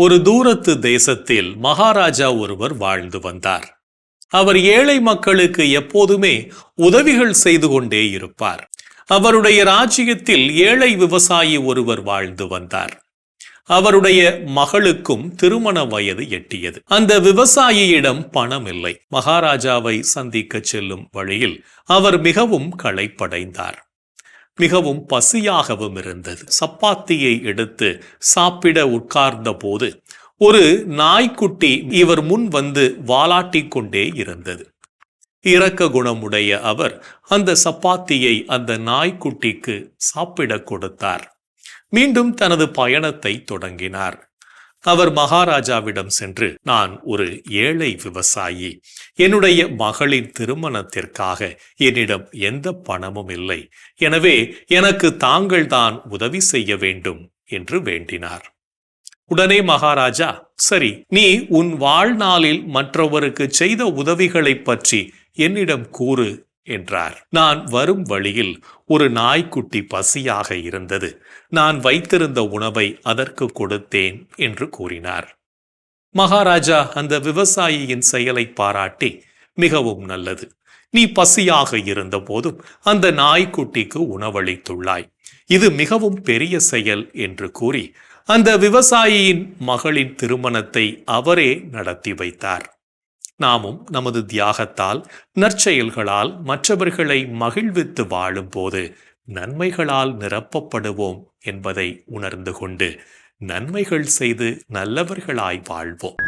ஒரு தூரத்து தேசத்தில் மகாராஜா ஒருவர் வாழ்ந்து வந்தார். அவர் ஏழை மக்களுக்கு எப்போதுமே உதவிகள் செய்து கொண்டே இருப்பார். அவருடைய ராஜ்யத்தில் ஏழை விவசாயி ஒருவர் வாழ்ந்து வந்தார். அவருடைய மகளுக்கும் திருமண வயது எட்டியது. அந்த விவசாயியிடம் பணம் இல்லை மகாராஜாவை சந்திக்க செல்லும் வழியில் அவர் மிகவும் களைப்படைந்தார். மிகவும் பசியாகவும் இருந்தது. சப்பாத்தியை எடுத்து சாப்பிட உட்கார்ந்த போது ஒரு நாய்க்குட்டி இவர் முன் வந்து வாலாட்டி கொண்டே இருந்தது. இரக்க குணமுடைய அவர் அந்த சப்பாத்தியை அந்த நாய்க்குட்டிக்கு சாப்பிடக் கொடுத்தார். மீண்டும் தனது பயணத்தை தொடங்கினார். அவர் மகாராஜாவிடம் சென்று நான் ஒரு ஏழை விவசாயி. என்னுடைய மகளின் திருமணத்திற்காக என்னிடம் எந்த பணமும் இல்லை. எனவே எனக்கு தாங்கள்தான் உதவி செய்ய வேண்டும் என்று வேண்டினார். உடனே மகாராஜா சரி நீ உன் வாழ்நாளில் மற்றவருக்கு செய்த உதவிகளைப் பற்றி என்னிடம் கூறு. என்றார். நான் வரும் வழியில் ஒரு நாய்க்குட்டி பசியாக இருந்தது. நான் வைத்திருந்த உணவை அதற்கு கொடுத்தேன் என்று கூறினார். மகாராஜா அந்த விவசாயியின் செயலை பாராட்டி மிகவும் நல்லது. நீ பசியாக இருந்த போதும் அந்த நாய்க்குட்டிக்கு உணவளித்துள்ளாய். இது மிகவும் பெரிய செயல் என்று கூறி அந்த விவசாயியின் மகளின் திருமணத்தை அவரே நடத்தி வைத்தார். நாமும் நமது தியாகத்தால் நற்செயல்களால் மற்றவர்களை மகிழ்வித்து வாழும்போது நன்மைகளால் நிரப்பப்படுவோம் என்பதை உணர்ந்து கொண்டு நன்மைகள் செய்து நல்லவர்களாய் வாழ்வோம்.